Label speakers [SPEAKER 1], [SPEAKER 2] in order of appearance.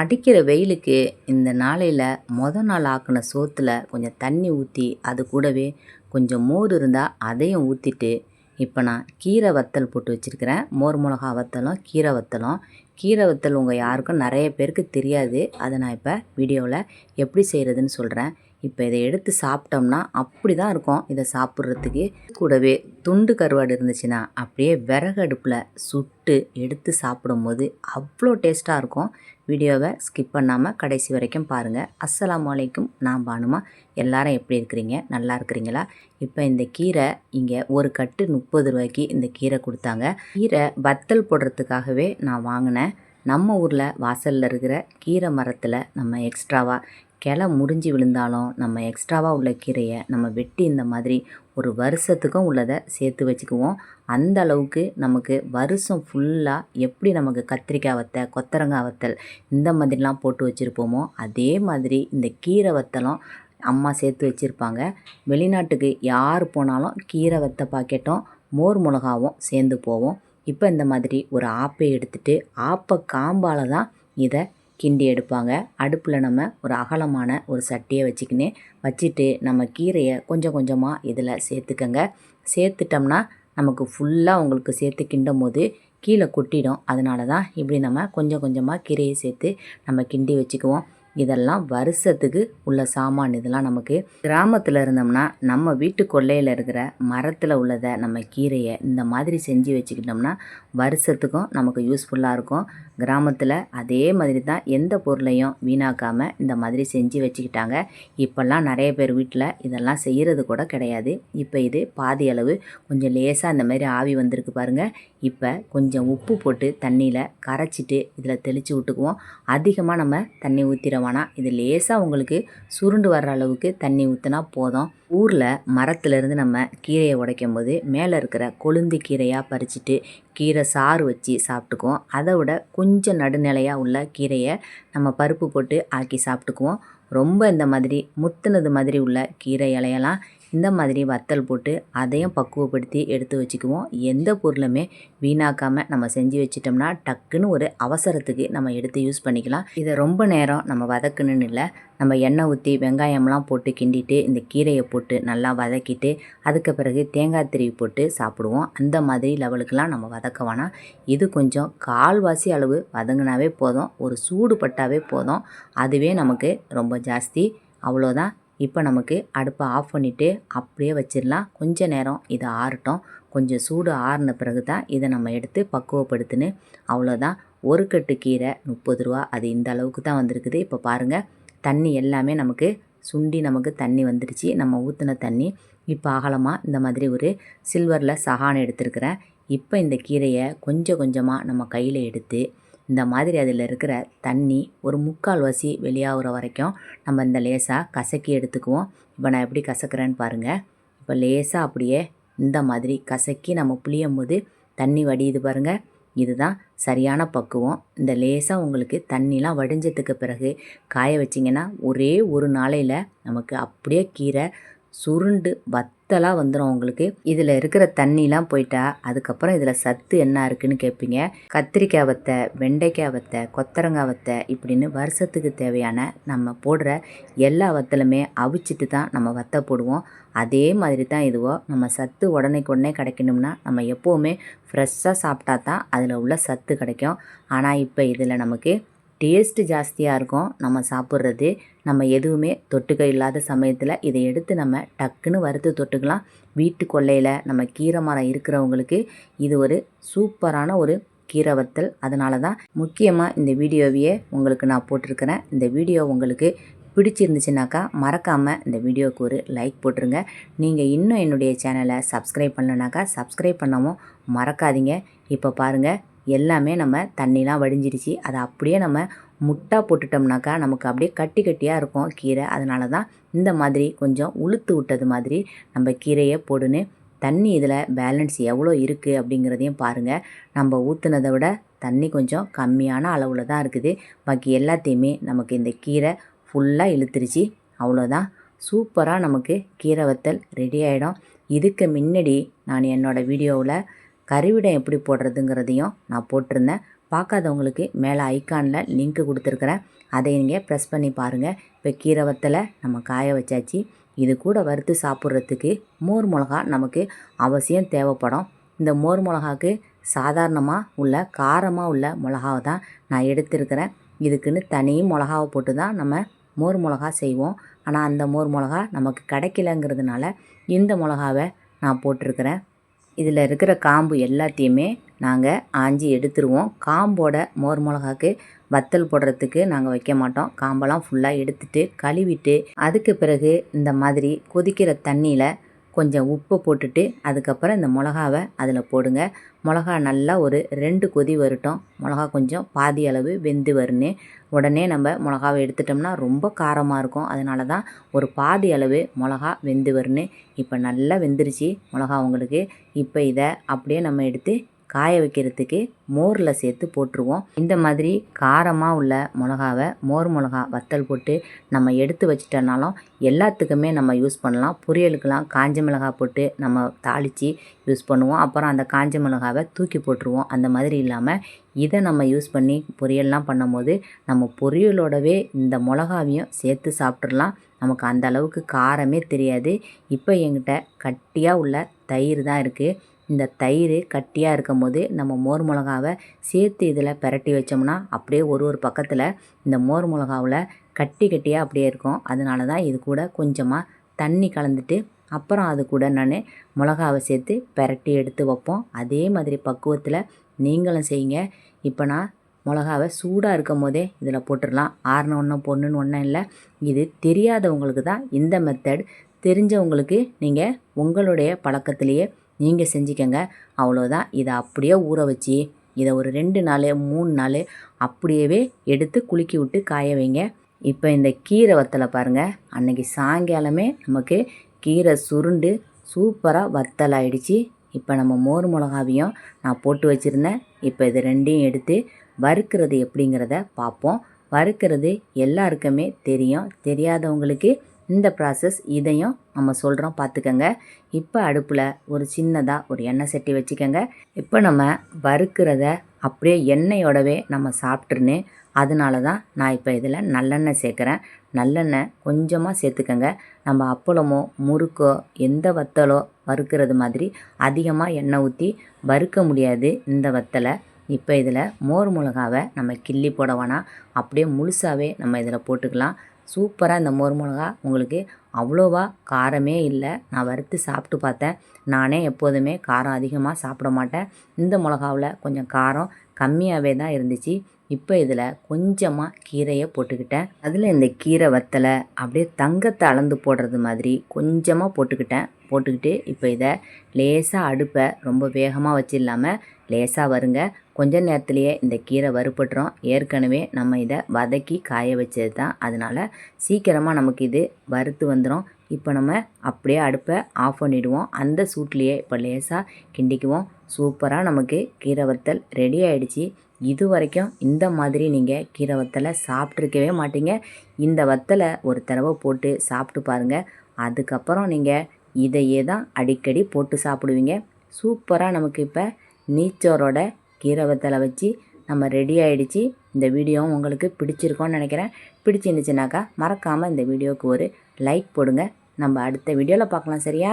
[SPEAKER 1] அடிக்கிற வெயிலுக்கு இந்த நாளையில் மொதல் நாள் ஆக்கின சோத்தில் கொஞ்சம் தண்ணி ஊற்றி அது கூடவே கொஞ்சம் மோர் இருந்தால் அதையும் ஊற்றிட்டு இப்போ நான் கீரை வத்தல் போட்டு வச்சுருக்கிறேன். மோர் மிளகா வத்தலும் கீரை வத்தலும். கீரை வத்தல் உங்கள் யாருக்கும் நிறைய பேருக்கு தெரியாது. அதை நான் இப்போ வீடியோவில் எப்படி செய்கிறதுன்னு சொல்கிறேன் இப்போ இதை எடுத்து சாப்பிட்டோம்னா அப்படி தான் இருக்கும். இதை சாப்பிட்றதுக்கு கூடவே துண்டு கருவாடு இருந்துச்சுன்னா அப்படியே விறகு அடுப்பில் சுட்டு எடுத்து சாப்பிடும்போது அவ்வளோ டேஸ்ட்டாக இருக்கும். வீடியோவை ஸ்கிப் பண்ணாமல் கடைசி வரைக்கும் பாருங்கள் அஸ்லாம் வலைக்கும் நான் பானுமா. எல்லாரும் எப்படி இருக்கிறீங்க? நல்லா இருக்கிறீங்களா? இப்போ இந்த கீரை இங்கே ஒரு கட்டு முப்பது ரூபாய்க்கு இந்த கீரை கொடுத்தாங்க. கீரை வத்தல் போடுறதுக்காகவே நான் வாங்கினேன். நம்ம ஊரில் வாசலில் இருக்கிற கீரை மரத்தில் நம்ம எக்ஸ்ட்ராவாக கிளை முறிஞ்சு விழுந்தாலும் நம்ம எக்ஸ்ட்ராவாக உள்ள கீரையை நம்ம வெட்டி இந்த மாதிரி ஒரு வருஷத்துக்கும் உள்ளதை சேர்த்து வச்சுக்குவோம். அந்த அளவுக்கு நமக்கு வருஷம் ஃபுல்லாக எப்படி நமக்கு கத்திரிக்காய் வத்தல் கொத்தரங்காய் வத்தல் இந்த மாதிரிலாம் போட்டு வச்சுருப்போமோ அதே மாதிரி இந்த கீரை வத்தலும் அம்மா சேர்த்து வச்சுருப்பாங்க. வெளிநாட்டுக்கு யார் போனாலும் கீரை வத்த பாக்கெட்டும் மோர் மிளகாவும் சேர்ந்து போவோம் இப்போ இந்த மாதிரி ஒரு ஆப்பை எடுத்துகிட்டு ஆப்பை காம்பால் தான் இதை கிண்டி எடுப்பாங்க. அடுப்பில் நம்ம ஒரு அகலமான ஒரு சட்டியை வச்சுக்கின்னு வச்சுட்டு நம்ம கீரையை கொஞ்சம் கொஞ்சமாக இதில் சேர்த்துக்கங்க. சேர்த்துட்டோம்னா நமக்கு ஃபுல்லாக உங்களுக்கு சேர்த்து கிண்டும் போது கீழே கொட்டிடும். அதனால தான் இப்படி நம்ம கொஞ்சம் கொஞ்சமாக கீரையை சேர்த்து நம்ம கிண்டி வச்சுக்குவோம். இதெல்லாம் வருஷத்துக்கு உள்ள சாமான் இதெல்லாம் நமக்கு. கிராமத்தில் இருந்தோம்னா நம்ம வீட்டு கொல்லையில் இருக்கிற மரத்தில் உள்ளதை நம்ம கீரையை இந்த மாதிரி செஞ்சு வச்சுக்கிட்டோம்னா வருஷத்துக்கும் நமக்கு யூஸ்ஃபுல்லாக இருக்கும். கிராமத்தில் அதே மாதிரி தான் எந்த பொருளையும் வீணாக்காமல் இந்த மாதிரி செஞ்சு வச்சுக்கிட்டாங்க. இப்போல்லாம் நிறைய பேர் வீட்டில் இதெல்லாம் செய்கிறது கூட கிடையாது. இப்போ இது பாதி அளவு கொஞ்சம் லேசாக இந்த மாதிரி ஆவி வந்திருக்கு பாருங்கள் இப்போ கொஞ்சம் உப்பு போட்டு தண்ணியில் கரைச்சிட்டு இதில் தெளித்து விட்டுக்குவோம். அதிகமாக நம்ம தண்ணி ஊற்றிட வேணாம். இது லேசாக உங்களுக்கு சுருண்டு வர்ற அளவுக்கு தண்ணி ஊற்றினா போதும். ஊரில் மரத்துலேருந்து நம்ம கீரையை உடைக்கும் போது மேலே இருக்கிற கொழுந்து கீரையாக பறிச்சுட்டு கீரை சாறு வச்சு சாப்பிட்டுக்குவோம். அதை விட கொஞ்சம் கொஞ்சம் நடுநிலையாக உள்ள கீரையை நம்ம பருப்பு போட்டு ஆக்கி சாப்பிட்டுக்குவோம். ரொம்ப இந்த மாதிரி முத்துனது மாதிரி உள்ள கீரை இலையெல்லாம் இந்த மாதிரி வத்தல் போட்டு அதையும் பக்குவப்படுத்தி எடுத்து வச்சுக்குவோம். எந்த பொருளுமே வீணாக்காமல் நம்ம செஞ்சு வச்சிட்டோம்னா டக்குன்னு ஒரு அவசரத்துக்கு நம்ம எடுத்து யூஸ் பண்ணிக்கலாம். இதை ரொம்ப நேரம் நம்ம வதக்கணுன்னு இல்லை. நம்ம எண்ணெய் ஊற்றி வெங்காயம்லாம் போட்டு கிண்டிட்டு இந்த கீரையை போட்டு நல்லா வதக்கிட்டு அதுக்கு பிறகு தேங்காய் திருவி போட்டு சாப்பிடுவோம். அந்த மாதிரி லெவலுக்கெலாம் நம்ம வதக்க வேணாம். இது கொஞ்சம் கால்வாசி அளவு வதங்கினாவே போதும். ஒரு சூடு பட்டாவே போதும். அதுவே நமக்கு ரொம்ப ஜாஸ்தி. அவ்வளோதான். இப்போ நமக்கு அடுப்பை ஆஃப் பண்ணிவிட்டு அப்படியே வச்சிடலாம். கொஞ்சம் நேரம் இதை ஆறட்டும். கொஞ்சம் சூடு ஆறின பிறகு தான் இதை நம்ம எடுத்து பக்குவப்படுத்துன்னு அவ்வளோதான் ஒரு கட்டு கீரை முப்பது ரூபா. அது இந்த அளவுக்கு தான் வந்திருக்குது. இப்போ பாருங்கள் தண்ணி எல்லாமே நமக்கு சுண்டி நமக்கு தண்ணி வந்துடுச்சு. நம்ம ஊற்றின தண்ணி இப்போ அகலமாக இந்த மாதிரி ஒரு சில்வரில் சகான் எடுத்துருக்கிறேன். இப்போ இந்த கீரையை கொஞ்சம் கொஞ்சமாக நம்ம கையில் எடுத்து இந்த மாதிரி அதில் இருக்கிற தண்ணி ஒரு முக்கால் வசி வெளியாகிற வரைக்கும் நம்ம இந்த லேசாக கசக்கி எடுத்துக்குவோம். இப்போ நான் எப்படி கசக்கிறேன்னு பாருங்கள் இப்போ லேசாக அப்படியே இந்த மாதிரி கசக்கி நம்ம புளியும் போது தண்ணி வடியுது பாருங்கள் இதுதான் சரியான பக்குவம். இந்த லேசாக உங்களுக்கு தண்ணிலாம் வடிஞ்சதுக்கு பிறகு காய வச்சிங்கன்னா ஒரே ஒரு நாளையில் நமக்கு அப்படியே கீரை சுருண்டு வத்தலாக வந்துடும் உங்களுக்கு இதில் இருக்கிற தண்ணிலாம் போயிட்டா அதுக்கப்புறம் இதில் சத்து என்ன இருக்குன்னு கேட்பீங்க கத்திரிக்காய் வத்தை வெண்டைக்காய் வத்தை கொத்தரங்காய் வத்தை இப்படின்னு வருஷத்துக்கு தேவையான நம்ம போடுற எல்லா வத்தலுமே அவிச்சிட்டு தான் நம்ம வத்தை போடுவோம். அதே மாதிரி தான் இதுவோ நம்ம சத்து உடனேக்கு உடனே கிடைக்கணும்னா நம்ம எப்போவுமே ஃப்ரெஷ்ஷாக சாப்பிட்டா தான் அதில் உள்ள சத்து கிடைக்கும். ஆனால் இப்போ இதில் நமக்கு டேஸ்ட்டு ஜாஸ்தியாக இருக்கும். நம்ம சாப்பிட்றது நம்ம எதுவுமே தொட்டுக்க இல்லாத சமயத்தில் இதை எடுத்து நம்ம டக்குன்னு வறுத்து தொட்டுக்கலாம். வீட்டு கொல்லையில் நம்ம கீரை மரம் இருக்கிறவங்களுக்கு இது ஒரு சூப்பரான ஒரு கீரை வத்தல். அதனால தான் முக்கியமாக இந்த வீடியோவையே உங்களுக்கு நான் போட்டிருக்கிறேன். இந்த வீடியோ உங்களுக்கு பிடிச்சிருந்துச்சுனாக்கா மறக்காமல் இந்த வீடியோவுக்கு ஒரு லைக் போட்டுருங்க. நீங்கள் இன்னும் என்னுடைய சேனலை சப்ஸ்கிரைப் பண்ணலனாக்கா சப்ஸ்கிரைப் பண்ணவும் மறக்காதீங்க. இப்போ பாருங்கள் எல்லாமே நம்ம தண்ணிலாம் வடிஞ்சிருச்சு. அதை அப்படியே நம்ம முட்டா போட்டுட்டோம்னாக்கா நமக்கு அப்படியே கட்டி கட்டியாக இருக்கும் கீரை. அதனால தான் இந்த மாதிரி கொஞ்சம் உளுத்து விட்டது மாதிரி நம்ம கீரையை போடுன்னு தண்ணி இதில் பேலன்ஸ் எவ்வளோ இருக்குது அப்படிங்கிறதையும் பாருங்கள் நம்ம ஊற்றுனதை விட தண்ணி கொஞ்சம் கம்மியான அளவில் தான் இருக்குது. பாக்கி எல்லாத்தையுமே நமக்கு இந்த கீரை ஃபுல்லாக இழுத்துருச்சு. அவ்வளோதான். சூப்பராக நமக்கு கீரை வத்தல் ரெடி ஆகிடும் இதுக்கு முன்னாடி நான் என்னோடய வீடியோவில் கறிவிடம் எப்படி போடுறதுங்கிறதையும் நான் போட்டிருந்தேன். பார்க்காதவங்களுக்கு மேலே ஐக்கானில் லிங்க்கு கொடுத்துருக்குறேன். அதை நீங்கள் ப்ரெஸ் பண்ணி பாருங்கள் இப்போ கீரை வத்தலை நம்ம காய வச்சாச்சு. இது கூட வறுத்து சாப்பிட்றதுக்கு மோர் மிளகா நமக்கு அவசியம் தேவைப்படும். இந்த மோர் மிளகாக்கு சாதாரணமாக உள்ள காரமாக உள்ள மிளகாவை தான் நான் எடுத்திருக்கிறேன். இதுக்குன்னு தனி மிளகாவை போட்டு தான் நம்ம மோர் மிளகா செய்வோம். ஆனால் அந்த மோர் மிளகா நமக்கு கிடைக்கலங்கிறதுனால இந்த மிளகாவை நான் போட்டிருக்கிறேன். இதில் இருக்கிற காம்பு எல்லாத்தையுமே நாங்கள் ஆஞ்சி எடுத்துருவோம். காம்போட மோர் மிளகாக்கு வத்தல் போடுறதுக்கு நாங்கள் வைக்க மாட்டோம். காம்பெல்லாம் ஃபுல்லாக எடுத்துட்டு கழுவிட்டு அதுக்கு பிறகு இந்த மாதிரி கொதிக்கிற தண்ணியில் கொஞ்சம் உப்பு போட்டுட்டு அதுக்கப்புறம் இந்த மிளகாவை அதில் போடுங்க. மிளகா நல்லா ஒரு ரெண்டு கொதி வரட்டும். மிளகா கொஞ்சம் பாதி அளவு வெந்து வருன்னு உடனே நம்ம மிளகாவை எடுத்துட்டோம்னா ரொம்ப காரமாக இருக்கும். அதனால தான் ஒரு பாதி அளவு மிளகா வெந்து வருன்னு இப்போ நல்லா வெந்துருச்சு மிளகா உங்களுக்கு. இப்போ இதை அப்படியே நம்ம எடுத்து காய வைக்கிறதுக்கு மோரில் சேர்த்து போட்டுருவோம். இந்த மாதிரி காரமாக உள்ள மிளகாவை மோர் மிளகா வத்தல் போட்டு நம்ம எடுத்து வச்சிட்டனாலும் எல்லாத்துக்குமே நம்ம யூஸ் பண்ணலாம். பொரியலுக்கெலாம் காஞ்ச மிளகாய் போட்டு நம்ம தாளித்து யூஸ் பண்ணுவோம். அப்புறம் அந்த காஞ்ச மிளகாவை தூக்கி போட்டுருவோம். அந்த மாதிரி இல்லாமல் இதை நம்ம யூஸ் பண்ணி பொரியல்லாம் பண்ணும்போது நம்ம பொரியலோடவே இந்த மிளகாவையும் சேர்த்து சாப்பிட்றலாம் நமக்கு அந்த அளவுக்கு காரமே தெரியாது. இப்போ எங்கிட்ட கட்டியாக உள்ள தயிர் தான் இருக்குது இந்த தயிர் கட்டியாக இருக்கும் போது நம்ம மோர் மிளகாவை சேர்த்து இதில் பெரட்டி வச்சோம்னா அப்படியே ஒரு ஒரு பக்கத்தில் இந்த மோர் மிளகாவில் கட்டி கட்டியாக அப்படியே இருக்கும். அதனால தான் இது கூட கொஞ்சமாக தண்ணி கலந்துட்டு அப்புறம் அது கூட நான் மிளகாவை சேர்த்து பிரட்டி எடுத்து வைப்போம். அதே மாதிரி பக்குவத்தில் நீங்களும் செய்யுங்க. இப்போ நான் மிளகாவை சூடாக இருக்கும் போதே இதில் போட்டுடலாம். ஆறுன ஒன்றும் பொண்ணுன்னு ஒன்றும் இல்லை. இது தெரியாதவங்களுக்கு தான் இந்த மெத்தட் தெரிஞ்சவங்களுக்கு நீங்கள் உங்களுடைய பழக்கத்திலேயே நீங்கள் செஞ்சுக்கங்க. அவ்வளோதான் இதை அப்படியே ஊற வச்சு இதை ஒரு ரெண்டு நாள் மூணு நாள் அப்படியே எடுத்து குலுக்கி விட்டு காய வைங்க. இப்போ இந்த கீரை வத்தலை பாருங்கள் அன்னைக்கு சாயங்காலமே நமக்கு கீரை சுருண்டு சூப்பராக வத்தலாயிடுச்சு இப்போ நம்ம மோர் மிளகாவையும் நான் போட்டு வச்சுருந்தேன். இப்போ இது ரெண்டையும் எடுத்து வறுக்கிறது எப்படிங்கிறத பார்ப்போம். வறுக்கிறது எல்லாருக்குமே தெரியும். தெரியாதவங்களுக்கு இந்த ப்ராசஸ் இதையும் நம்ம சொல்கிறோம் பார்த்துக்கங்க. இப்போ அடுப்பில் ஒரு சின்னதாக ஒரு எண்ணெய் சட்டி வச்சுக்கோங்க. இப்போ நம்ம வறுக்கிறத அப்படியே எண்ணெயோடவே நம்ம சாப்பிட்ருன்னு அதனால தான் நான் இப்போ இதில் நல்லெண்ணெய் சேர்க்குறேன். நல்லெண்ணெய் கொஞ்சமாக சேர்த்துக்கோங்க. நம்ம அப்பளமோ முறுக்கோ எந்த வத்தலோ வறுக்கிறது மாதிரி அதிகமாக எண்ணெய் ஊற்றி வறுக்க முடியாது இந்த வத்தலை. இப்போ இதில் மோர் மிளகாவை நம்ம கிள்ளி போட வேணாம். அப்படியே முழுசாகவே நம்ம இதில் போட்டுக்கலாம். சூப்பராக இந்த மோர் மிளகா. உங்களுக்கு அவ்வளோவா காரமே இல்லை. நான் வறுத்து சாப்பிட்டு பார்த்தேன். நானே எப்போதுமே காரம் அதிகமாக சாப்பிட மாட்டேன். இந்த மிளகாவில் கொஞ்சம் காரம் கம்மியாகவே தான் இருந்துச்சு. இப்போ இதில் கொஞ்சமாக கீரையை போட்டுக்கிட்டேன். அதில் இந்த கீரை வத்தலை அப்படியே தங்கத்தை அளந்து போடுறது மாதிரி கொஞ்சமாக போட்டுக்கிட்டேன். போட்டுக்கிட்டு இப்போ இதை லேசாக அடுப்பை ரொம்ப வேகமாக வச்சு இல்லாமல் லேசாக வருங்க. கொஞ்ச நேரத்துலையே இந்த கீரை வறுபட்டுரும் ஏற்கனவே நம்ம இதை வதக்கி காய வச்சது தான் அதனால் சீக்கிரமாக நமக்கு இது வறுத்து வந்துடும் இப்போ நம்ம அப்படியே அடுப்பை ஆஃப் பண்ணிவிடுவோம் அந்த சூட்லேயே இப்போ லேசாக கிண்டிக்குவோம். சூப்பராக நமக்கு கீரை வத்தல் ரெடி ஆகிடுச்சி இது வரைக்கும் இந்த மாதிரி நீங்கள் கீரை வத்தலை சாப்பிட்ருக்கவே மாட்டீங்க. இந்த வத்தலை ஒரு தடவை போட்டு சாப்பிட்டு பாருங்கள் அதுக்கப்புறம் நீங்கள் இதையே தான் அடிக்கடி போட்டு சாப்பிடுவீங்க. சூப்பராக நமக்கு இப்போ நீச்சோரோட கீரை வத்தலை வச்சு நம்ம ரெடி ஆகிடுச்சு இந்த வீடியோவும் உங்களுக்கு பிடிச்சிருக்கோன்னு நினைக்கிறேன். பிடிச்சிருந்துச்சுனாக்கா மறக்காமல் இந்த வீடியோவுக்கு ஒரு லைக் போடுங்க. நம்ம அடுத்த வீடியோவில் பார்க்கலாம் சரியா?